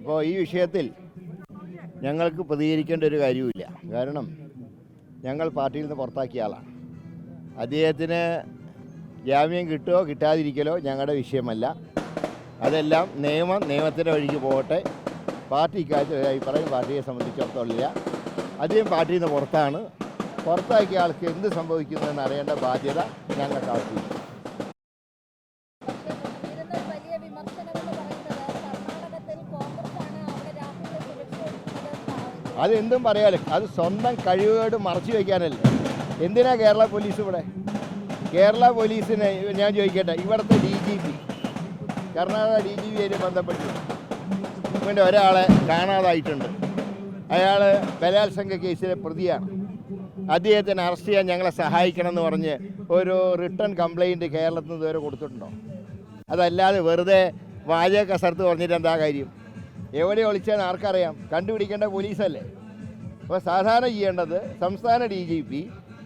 അപ്പോൾ ഈ വിഷയത്തിൽ ഞങ്ങൾക്ക് പ്രതികരിക്കേണ്ട ഒരു കാര്യവുമില്ല. കാരണം ഞങ്ങൾ പാർട്ടിയിൽ നിന്ന് പുറത്താക്കിയ ആളാണ്. അദ്ദേഹത്തിന് ജാമ്യം കിട്ടുമോ കിട്ടാതിരിക്കലോ ഞങ്ങളുടെ വിഷയമല്ല. അതെല്ലാം നിയമം നിയമത്തിന്റെ വഴിക്ക് പോകട്ടെ. പാർട്ടി ഇക്കാര്യത്തിൽ ഒരു അഭിപ്രായം പാർട്ടിയെ സംബന്ധിച്ചിടത്തോളം അദ്ദേഹം പാർട്ടിയിൽ നിന്ന് പുറത്താണ്. പുറത്താക്കിയ ആൾക്ക് എന്ത് സംഭവിക്കുന്നതെന്ന് അറിയേണ്ട ബാധ്യത ഞങ്ങൾക്ക് ആവശ്യമില്ല. അതെന്തും പറയാലും അത് സ്വന്തം കഴിവുകേട് മറച്ചു വയ്ക്കാനല്ലേ. എന്തിനാ കേരള പോലീസ് ഇവിടെ? കേരള പോലീസിനെ ഞാൻ ചോദിക്കട്ടെ ഇവിടുത്തെ D G P Karnataka D G പിയായിട്ട് ബന്ധപ്പെട്ട്. ഇവന്റെ ഒരാളെ കാണാതായിട്ടുണ്ട്. അയാൾ ബലാത്സംഗ കേസിലെ പ്രതിയാണ്. അദ്ദേഹത്തിന് അറസ്റ്റ് ചെയ്യാൻ ഞങ്ങളെ സഹായിക്കണമെന്ന് പറഞ്ഞ് ഒരു റിട്ടേൺ കംപ്ലൈന്റ് കേരളത്തിൽ നിന്ന് ഇതുവരെ കൊടുത്തിട്ടുണ്ടോ? അതല്ലാതെ വെറുതെ വാചക കസർത്ത് പറഞ്ഞിട്ട് എന്താ കാര്യം? എവിടെ ഒളിച്ചാൽ ആർക്കറിയാം? കണ്ടുപിടിക്കേണ്ട പോലീസല്ലേ? അപ്പോൾ സാധാരണ ചെയ്യേണ്ടത് സംസ്ഥാന ഡി ജി പി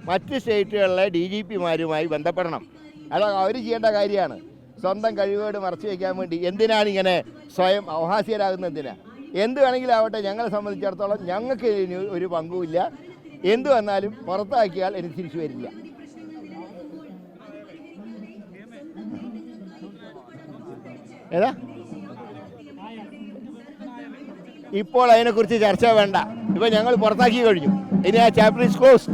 മറ്റ് സ്റ്റേറ്റുകളിലെ ഡി ജി പിമാരുമായി ബന്ധപ്പെടണം. അത് അവർ ചെയ്യേണ്ട കാര്യമാണ്. സ്വന്തം കഴിവുകേട് മറച്ചു വയ്ക്കാൻ വേണ്ടി എന്തിനാണ് ഇങ്ങനെ സ്വയം അവഹാസ്യരാകുന്നത് എന്തിനാ? എന്ത് വേണമെങ്കിലും ആവട്ടെ ഞങ്ങളെ സംബന്ധിച്ചിടത്തോളം ഞങ്ങൾക്ക് ഇതിന് ഒരു പങ്കുമില്ല. എന്തു വന്നാലും പുറത്താക്കിയാൽ എനിക്ക് തിരിച്ചു വരില്ല. ഏതാ? ഇപ്പോൾ അതിനെക്കുറിച്ച് ചർച്ച വേണ്ട. ഇപ്പോൾ ഞങ്ങൾ പുറത്താക്കി കഴിഞ്ഞു. ഇനി ആ ചാപ്റ്റർ ഇസ് ക്ലോസ്